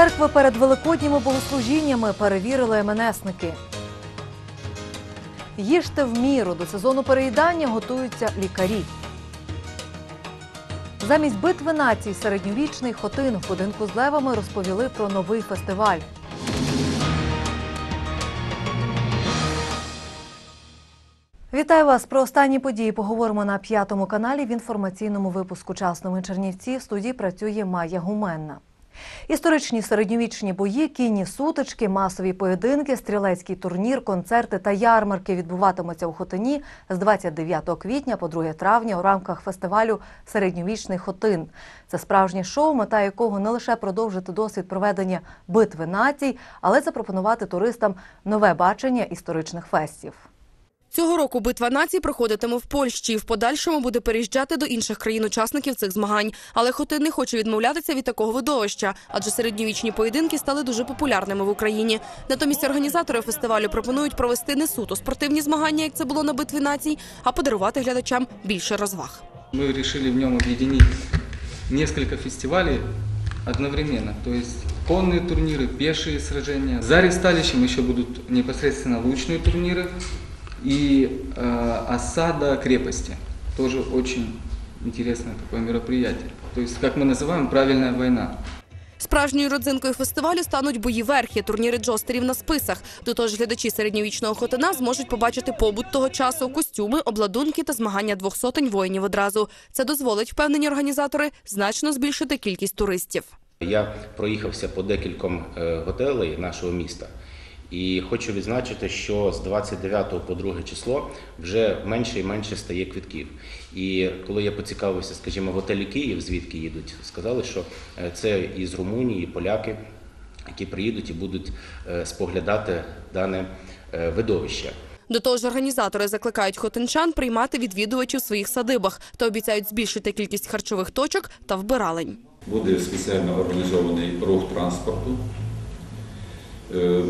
Церкви перед великодніми богослужіннями перевірили МНСники. Їжте в міру до сезону переїдання готуються лікарі. Замість битви націй середньовічний хотин в будинку з левами розповіли про новий фестиваль. Вітаю вас про останні події. Поговоримо на п'ятому каналі в інформаційному випуску «Час новин Чернівці. В студії працює Майя Гуменна. Історичні середньовічні бої, кінні сутички, масові поєдинки, стрілецький турнір, концерти та ярмарки відбуватимуться у Хотині з 29 квітня по 2 травня у рамках фестивалю Середньовічний Хотин. Це справжнє шоу, мета якого не лише продовжити досвід проведення битви націй, але запропонувати туристам нове бачення історичних фестів. Цього року битва націй проходитиме в Польщі. В подальшому буде переїжджати до інших країн-учасників цих змагань. Але Хотин не хоче відмовлятися від такого видовища, адже середньовічні поєдинки стали дуже популярними в Україні. Натомість організатори фестивалю пропонують провести не суто спортивні змагання, як це було на битві націй, а подарувати глядачам більше розваг. Мы решили в нем объединить несколько фестивалей одновременно. То есть конные турниры, пешие сражения. За ресталищем еще будут непосредственно лучные турниры и э, осада крепости. Тоже очень интересное такое мероприятие. То есть, как мы называем, правильная война. Справжньою родзинкою фестивалю стануть бої верхи, турніри джостерів на списах. До того ж, глядачі середньовічного хотина зможуть побачити побут того часу, костюми, обладунки та змагання двох сотень воїнів одразу. Це дозволить, впевнені організатори, значно збільшити кількість туристів. Я проїхався по декільком е, готелей нашого міста. І хочу відзначити, що з 29 по 2 число вже менше і менше стає квитків. І коли я поцікавився, скажімо, в готелі Київ, звідки їдуть, сказали, що е, це із Румунії поляки, які приїдуть і будуть е, споглядати дане е, видовище. До того ж, організатори закликають хотинчан приймати відвідувачів в своїх садибах та обіцяють збільшити кількість харчових точок та вбиралень. Буде спеціально організований рух транспорту,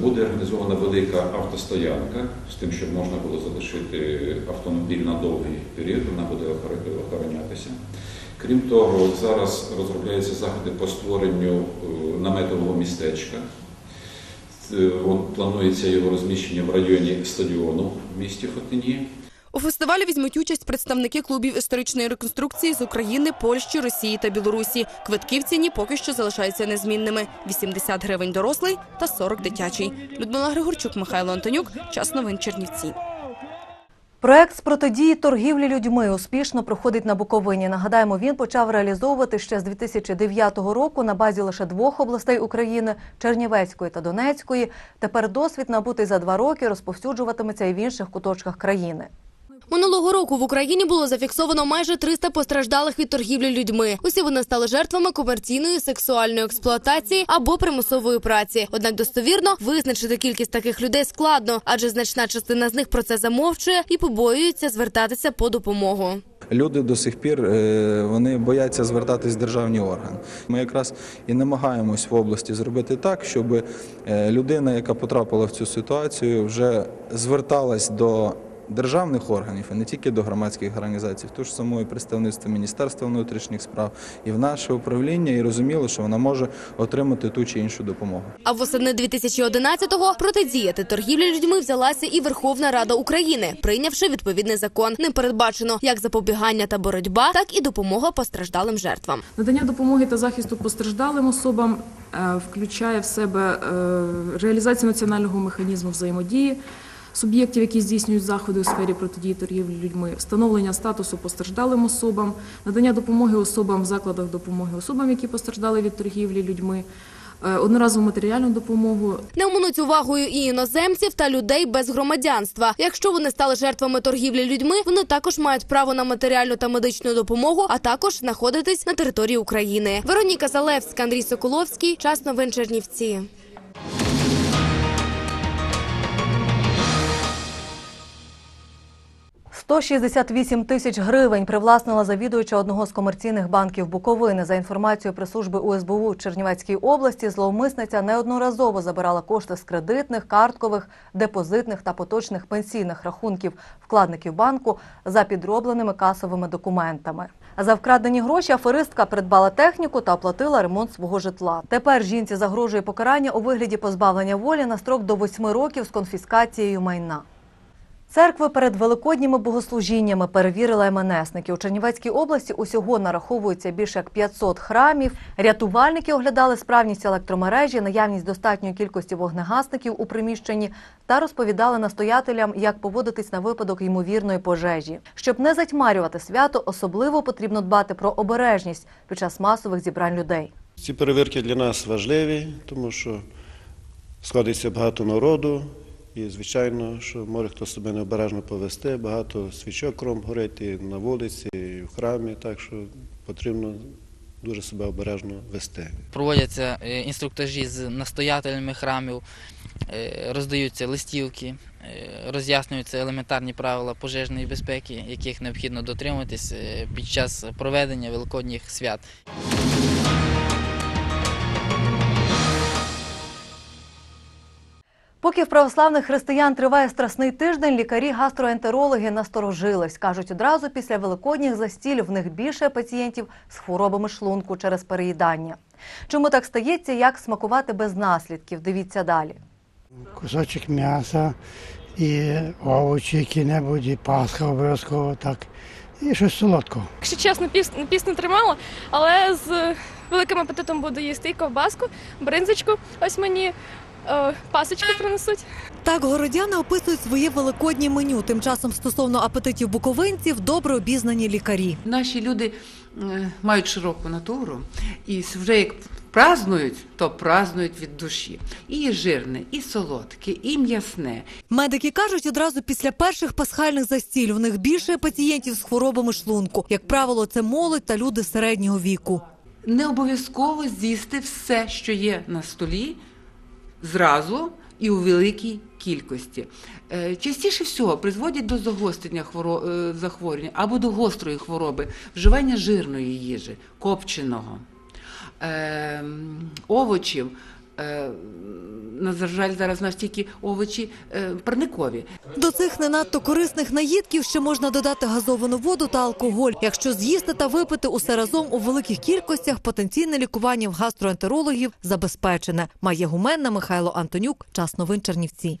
буде організована велика автостоянка з тим, щоб можна було залишити автомобіль на довгий період, вона буде охоронятися. Крім того, зараз розробляються заходи по створенню е, наметового містечка. Е, Планується його розміщення в районі стадіону в місті Хотині. У фестивалі візьмуть участь представники клубів історичної реконструкції з України, Польщі, Росії та Білорусі. Квитки в ціні поки що залишаються незмінними: 80 гривень дорослий та 40 дитячий. Людмила Григорчук, Михайло Антонюк. Час новин Чернівці. Проект з протидії торгівлі людьми успішно проходить на Буковині. Нагадаємо, він почав реалізовувати ще з 2009 року на базі лише двох областей України Чернівецької та Донецької. Тепер досвід набутий за два роки розповсюджуватиметься і в інших куточках країни. Минулого року в Україні було зафіксовано майже 300 постраждалих від торгівлі людьми. Усі вони стали жертвами комерційної сексуальної експлуатації або примусової праці. Однак достовірно визначити кількість таких людей складно, адже значна частина з них про це замовчує і побоюється звертатися по допомогу. Люди до сих пір е, вони бояться звертатись в державні органи. Ми якраз і намагаємось в області зробити так, щоб е, людина, яка потрапила в цю ситуацію, вже зверталась до державних органів, а не тільки до громадських організацій, ту ж самої представництво Міністерства внутрішніх справ і в наше управління, і розуміло, що вона може отримати ту чи іншу допомогу. А восени 2011-го протидіяти торгівлі людьми взялася і Верховна Рада України, прийнявши відповідний закон. Ним передбачено як запобігання та боротьба, так і допомога постраждалим жертвам. Надання допомоги та захисту постраждалим особам е, включає в себе е, реалізацію національного механізму взаємодії суб'єктів, які здійснюють заходи у сфері протидії торгівлі людьми, встановлення статусу постраждалим особам, надання допомоги особам в закладах допомоги особам, які постраждали від торгівлі людьми, е, одноразову матеріальну допомогу, Не оминуть увагою і іноземців та людей без громадянства. Якщо вони стали жертвами торгівлі людьми, вони також мають право на матеріальну та медичну допомогу, а також знаходитись на території України. Вероніка Залевська, Андрій Соколовський. Час новин Чернівці. – 168 тисяч гривень привласнила завідуюча одного з комерційних банків Буковини. За інформацією прес-служби УСБУ в Чернівецькій області, зловмисниця неодноразово забирала кошти з кредитних, карткових, депозитних та поточних пенсійних рахунків вкладників банку за підробленими касовими документами. За вкрадені гроші аферистка придбала техніку та оплатила ремонт свого житла. Тепер жінці загрожує покарання у вигляді позбавлення волі на строк до 8 років з конфіскацією майна. Церкви перед великодніми богослужіннями перевірили МНСники. У Чернівецькій області усього нараховується більше як 500 храмів. Рятувальники оглядали справність електромережі, наявність достатньої кількості вогнегасників у приміщенні та розповідали настоятелям, як поводитись на випадок ймовірної пожежі. Щоб не затьмарювати свято, особливо потрібно дбати про обережність під час масових зібрань людей. Ці перевірки для нас важливі, тому що сходиться багато народу, і звичайно, що може хто себе необережно повести, багато свічок кром горить і на вулиці, і в храмі, так що потрібно дуже себе обережно вести. Проводяться е, інструктажі з настоятелями храмів, е, роздаються листівки, е, роз'яснюються елементарні правила пожежної безпеки, яких необхідно дотримуватись під час проведення великодніх свят. Поки в православних християн триває страсний тиждень, лікарі-гастроентерологи насторожились. Кажуть, одразу після великодніх застіль в них більше пацієнтів з хворобами шлунку через переїдання. Чому так стається, як смакувати без наслідків? Дивіться далі. кусочок м'яса і овочі які-небудь, і пасха обов'язково так. І щось солодкого. Якщо чесно, піс, піс не тримала, але з великим апетитом буду їсти і ковбаску, бринзочку. Ось мені е, пасочку принесуть. Так городяни описують своє великоднє меню. Тим часом стосовно апетитів буковинців добре обізнані лікарі. Наші люди е, мають широку натуру і вже як празнують, то празнують від душі. І жирне, і солодке, і м'ясне. Медики кажуть, одразу після перших пасхальних застіль у них більше пацієнтів з хворобами шлунку. Як правило, це молодь та люди середнього віку. Не обов'язково з'їсти все, що є на столі, зразу і у великій кількості. Е, Частіше всього призводять до загострення е, захворювання або до гострої хвороби, вживання жирної їжі, копченого, е, овочів. Е, На жаль, зараз настільки нас овочі е, парникові. До цих не надто корисних наїдків ще можна додати газовану воду та алкоголь. Якщо з'їсти та випити усе разом у великих кількостях, потенційне лікування в гастроентерологів забезпечене. Має гуменна Михайло Антонюк. Час новин Чернівці.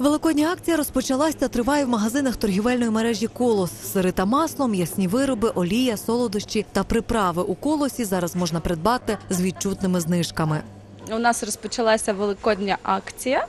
Великодня акція розпочалась та триває в магазинах торгівельної мережі Колос. Сири та масло, м'ясні вироби, олія, солодощі та приправи у колосі зараз можна придбати з відчутними знижками. У нас розпочалася великодня акція,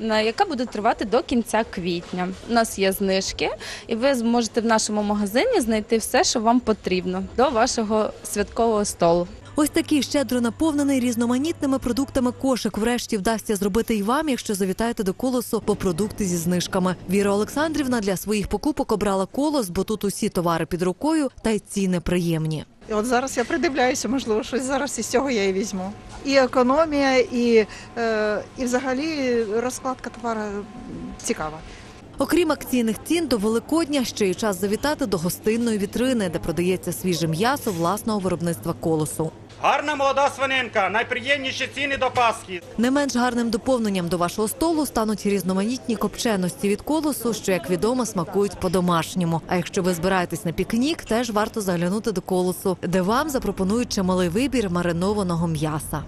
яка буде тривати до кінця квітня. У нас є знижки, і ви зможете в нашому магазині знайти все, що вам потрібно до вашого святкового столу. Ось такий щедро наповнений різноманітними продуктами кошик. Врешті вдасться зробити і вам, якщо завітаєте до колосу по продукти зі знижками. Віра Олександрівна для своїх покупок обрала колос, бо тут усі товари під рукою та й ціни приємні. І от зараз я придивляюся, можливо, щось зараз із цього я і візьму. І економія, і, е, і взагалі розкладка товару цікава. Окрім акційних цін, до Великодня ще й час завітати до гостинної вітрини, де продається свіже м'ясо власного виробництва колосу. Гарна молода свининка, найприємніші ціни до Пасхи. Не менш гарним доповненням до вашого столу стануть різноманітні копченості від колосу, що, як відомо, смакують по-домашньому. А якщо ви збираєтесь на пікнік, теж варто заглянути до колосу, де вам запропонують чималий вибір маринованого м'яса.